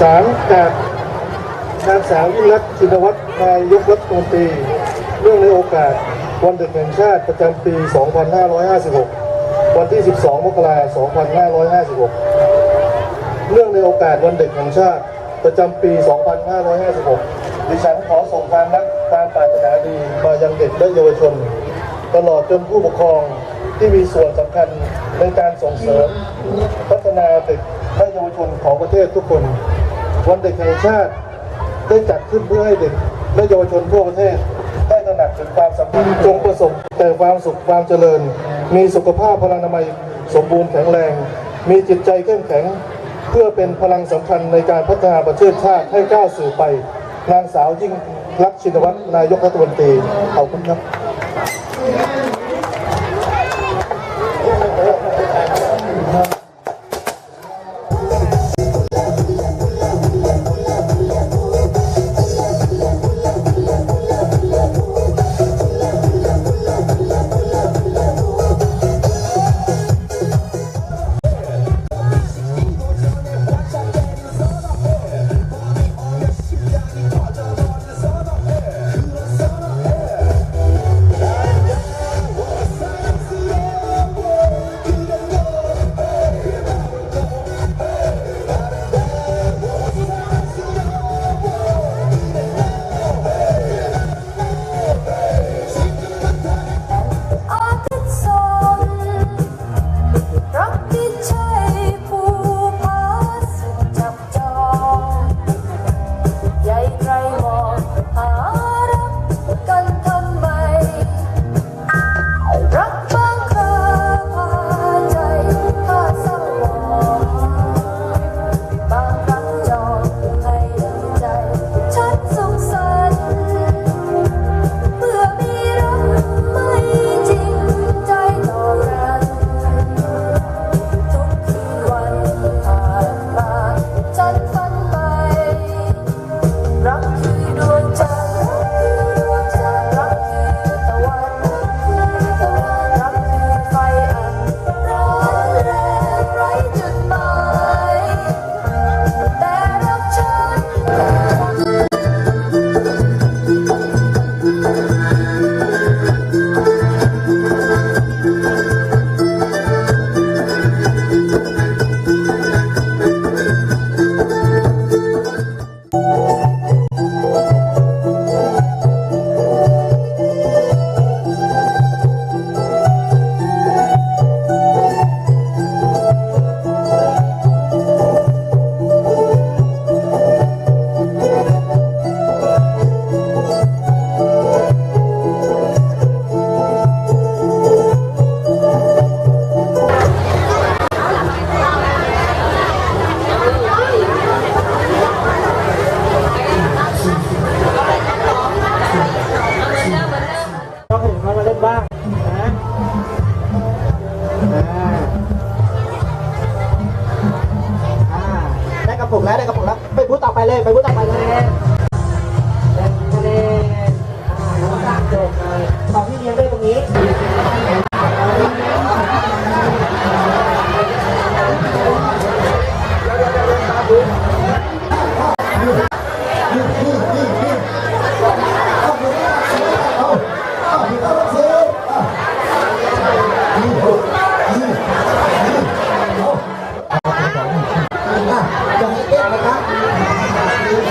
สารจากนางสาวยิ่งรักษณ์ชินวัตรนายกรัฐมนตรีเรื่องในโอกาสวันเด็กแห่งชาติประจำปี 2556 วันที่ 12 มกราคม 2556 เรื่องในโอกาสวันเด็กแห่งชาติประจำปี 2556 ดิฉันขอส่งความรักความปรารถนาดีมายังเด็กและเยาวชน ตลอดจนผู้ปกครองที่มีส่วนสำคัญในการส่งเสริม พัฒนาเด็กและเยาวชนของประเทศทุกคน วันเด็กแห่งชาติได้จัดขึ้นเพื่อให้เด็กและเยาวชนทั่วประเทศ ได้ตระหนักถึงความสำคัญจงประสบแต่ความสุขความเจริญ มีสุขภาพพลานามัยสมบูรณ์แข็งแรง มีจิตใจเข้มแข็ง เพื่อเป็นพลังสำคัญในการพัฒนาประเทศชาติให้ก้าวสู่ไป นางสาวยิ่งรักชินวัตรนายกรัฐมนตรีขอบคุณครับ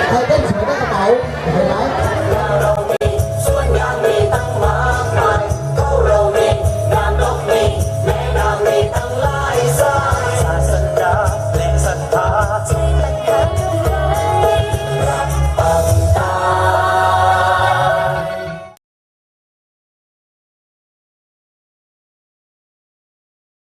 ใครเต้นสวยได้กระเป๋าเห็นไหม